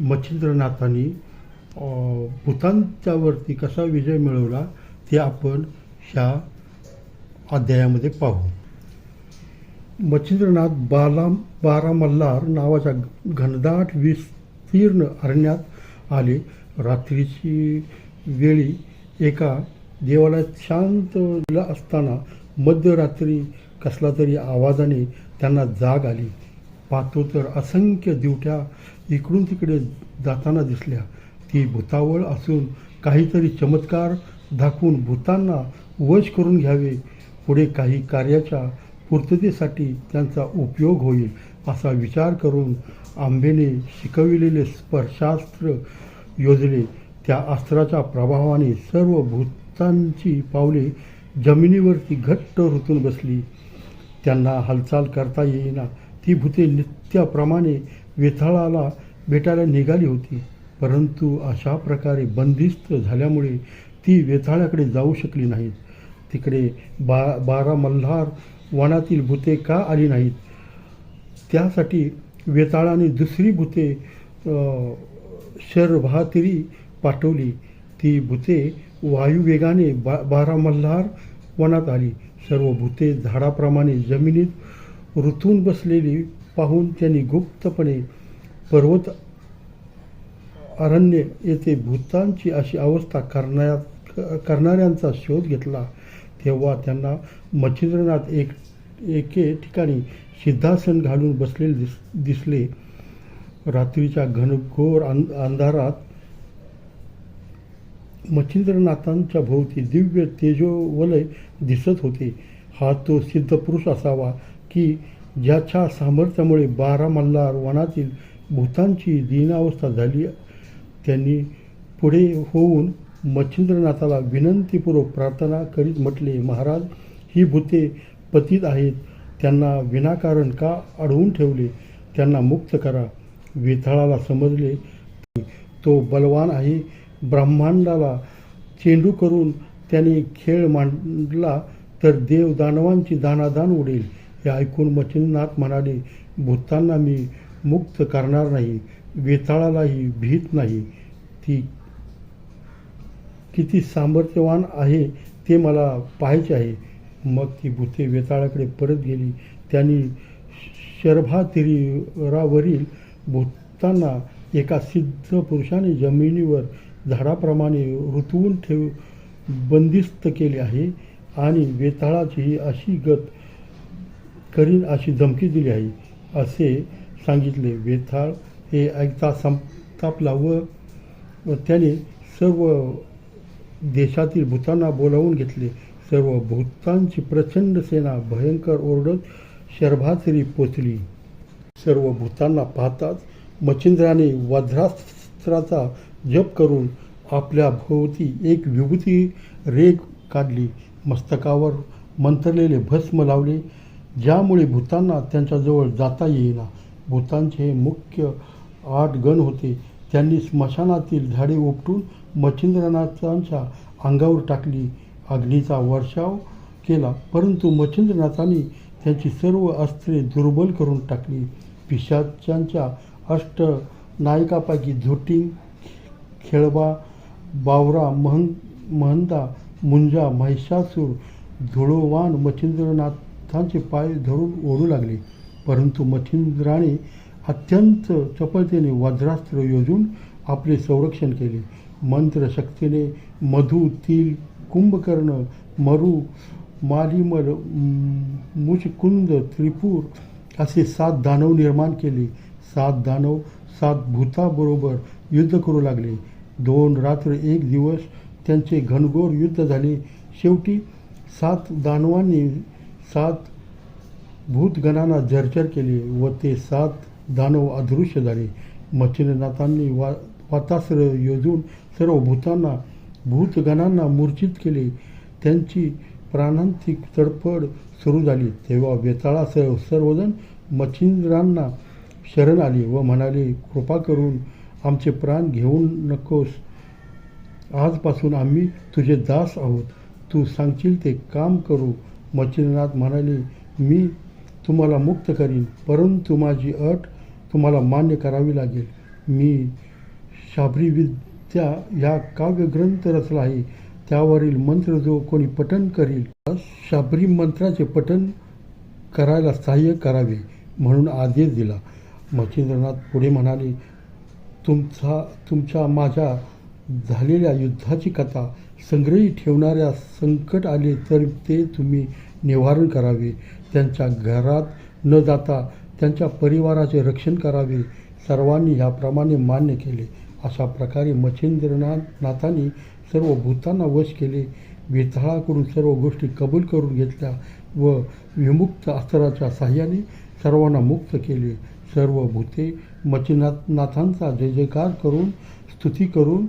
मच्छिंद्रनाथांनी भूतांच्यावरती कसा विजय मिळवला ते आपण ह्या अध्यायामध्ये पाहू. मच्छिंद्रनाथ बाला बारा मल्हार नावाच्या घनदाट विस्तीर्ण अरण्यात आले. रात्रीची वेळी एका देवालयात शांत असताना मध्यरात्री कसला तरी आवाजाने त्यांना जाग आली. पाहतो तर असंख्य दिवट्या इकडून तिकडे जाताना दिसल्या. ती भूतावळ असून काहीतरी चमत्कार दाखवून भूतांना वश करून घ्यावे. पुढे काही कार्याच्या पूर्ततेसाठी त्यांचा उपयोग होईल असा विचार करून आंबेने शिकविलेले स्पर्शास्त्र योजले. त्या अस्त्राच्या प्रभावाने सर्व भूतांची पावले जमिनीवरती घट्ट रुतून बसली. त्यांना हालचाल करता येईना. ती भूते नित्याप्रमाणे वेथाळाला भेटायला निघाली होती. परंतु अशा प्रकारे बंदिस्त झाल्यामुळे ती वेथाळ्याकडे जाऊ शकली नाहीत. तिकडे बा बारा मल्हार वनातील भूते का आली नाहीत? त्यासाठी वेताळाने दुसरी भूते शरभातिरी पाठवली. ती भूते वायुवेगाने बा बारा मल्हार वनात आली. सर्व भूते झाडाप्रमाणे जमिनीत रुतून बसलेली पाहून त्यांनी गुप्तपणे पर्वत अरण्य येथे भूतांची अशी अवस्था करण्यात करणाऱ्यांचा शोध घेतला. तेव्हा त्यांना मच्छिंद्रनाथ एक एके ठिकाणी सिद्धासन घालून बसलेले दिस दिसले. रात्रीच्या घनघोर अंध अंधारात मच्छिंद्रनाथांच्या भोवती दिव्य तेजोवलय दिसत होते. हा तो सिद्धपुरुष असावा की ज्याच्या सामर्थ्यामुळे बारा मल्हार वनातील भूतांची दीनावस्था झाली त्यांनी पुढे होऊन मच्छिंद्रनाथाला विनंतीपूर्वक प्रार्थना करीत म्हटले महाराज ही भूते पतित आहेत त्यांना विनाकारण का अडवून ठेवले? त्यांना मुक्त करा. वेताळाला समजले तो बलवान आहे ब्रह्मांडाला चेंडू करून त्याने खेळ मांडला तर देव दानवांची दानादान उडेल. हे ऐकून मच्छिंद्रनाथ म्हणाले भूतांना मी मुक्त करणार नाही वेताळालाही भीत नाही. ती किती सामर्थ्यवान आहे ते मला पाहायचे आहे. मग ती भूते वेताळाकडे परत गेली. त्यांनी शर्भातिरीरावरील भूतांना एका सिद्ध पुरुषाने जमिनीवर झाडाप्रमाणे ऋतवून ठेव बंदिस्त केले आहे आणि वेताळाची ही अशी गत करीन अशी धमकी दिली आहे असे सांगितले. वेथाळ हे ऐकता संतापला व त्याने सर्व देशातील भूतांना बोलावून घेतले. सर्व भूतांची प्रचंड सेना भयंकर ओरडत शर्भाचरी पोचली. सर्व भूतांना पाहताच मच्छिंद्राने वज्रास्त्राचा जप करून आपल्या भोवती एक विभूती रेग काढली. मस्तकावर मंत्रलेले भस्म लावले. ज्यामुळे भूतांना त्यांच्याजवळ जाता येईना. भूतांचे हे मुख्य आठ गण होते. त्यांनी स्मशानातील झाडे उपटून मच्छिंद्रनाथांच्या अंगावर टाकली. अग्नीचा वर्षाव केला परंतु मच्छिंद्रनाथांनी त्यांची सर्व अस्त्रे दुर्बल करून टाकली. पिशाच्यांच्या अष्ट नायकापैकी झोटिंग खेळबा बावरा महं महंता मुंजा महिषासूर धुळोवान मच्छिंद्रनाथांचे पाय धरून ओढू लागले. परंतु मच्छिंद्राने अत्यंत चपळतेने वज्रास्त्र योजून आपले संरक्षण केले. मंत्रशक्तीने मधु तिल कुंभकर्ण मरु मालिमल मुचकुंद त्रिपूर असे सात दानव निर्माण केले. सात दानव सात भूताबरोबर युद्ध करू लागले. दोन रात्र एक दिवस त्यांचे घनघोर युद्ध झाले. शेवटी सात दानवांनी सात भूतगणांना जर्जर केले व ते सात दानव अदृश्य झाले. मच्छिंद्रनाथांनी वा वातास्र योजून सर्व भूतांना भूतगणांना मूर्छित केले. त्यांची प्राणांतिक तडफड सुरू झाली. तेव्हा वेताळासह सर्वजण मच्छिंद्रांना शरण आले व म्हणाले कृपा करून आमचे प्राण घेऊन नकोस. आजपासून आम्ही तुझे दास आहोत. तू सांगशील ते काम करू. मच्छिंद्रनाथ म्हणाले मी तुम्हाला मुक्त करीन परंतु माझी अट तुम्हाला मान्य करावी लागेल. मी शाबरी विद्या या काव्यग्रंथ रचला आहे त्यावरील मंत्र जो कोणी पठन करील शाबरी मंत्राचे पठन करायला सहाय्य करावे म्हणून आदेश दिला. मच्छिंद्रनाथ पुढे म्हणाले तुमचा तुमच्या माझ्या झालेल्या युद्धाची कथा संग्रही ठेवणाऱ्या संकट आले तर ते तुम्ही निवारण करावे. त्यांच्या घरात न जाता त्यांच्या परिवाराचे रक्षण करावे. सर्वांनी ह्याप्रमाणे मान्य केले. अशा प्रकारे मच्छिंद्रनाथ नाथांनी सर्व भूतांना वश केले. वेताळाकडून सर्व गोष्टी कबूल करून घेतल्या व विमुक्त अस्त्राच्या साह्याने सर्वांना मुक्त केले. सर्व भूते मच्छिनाथ नाथांचा जय जयकार करून स्तुती करून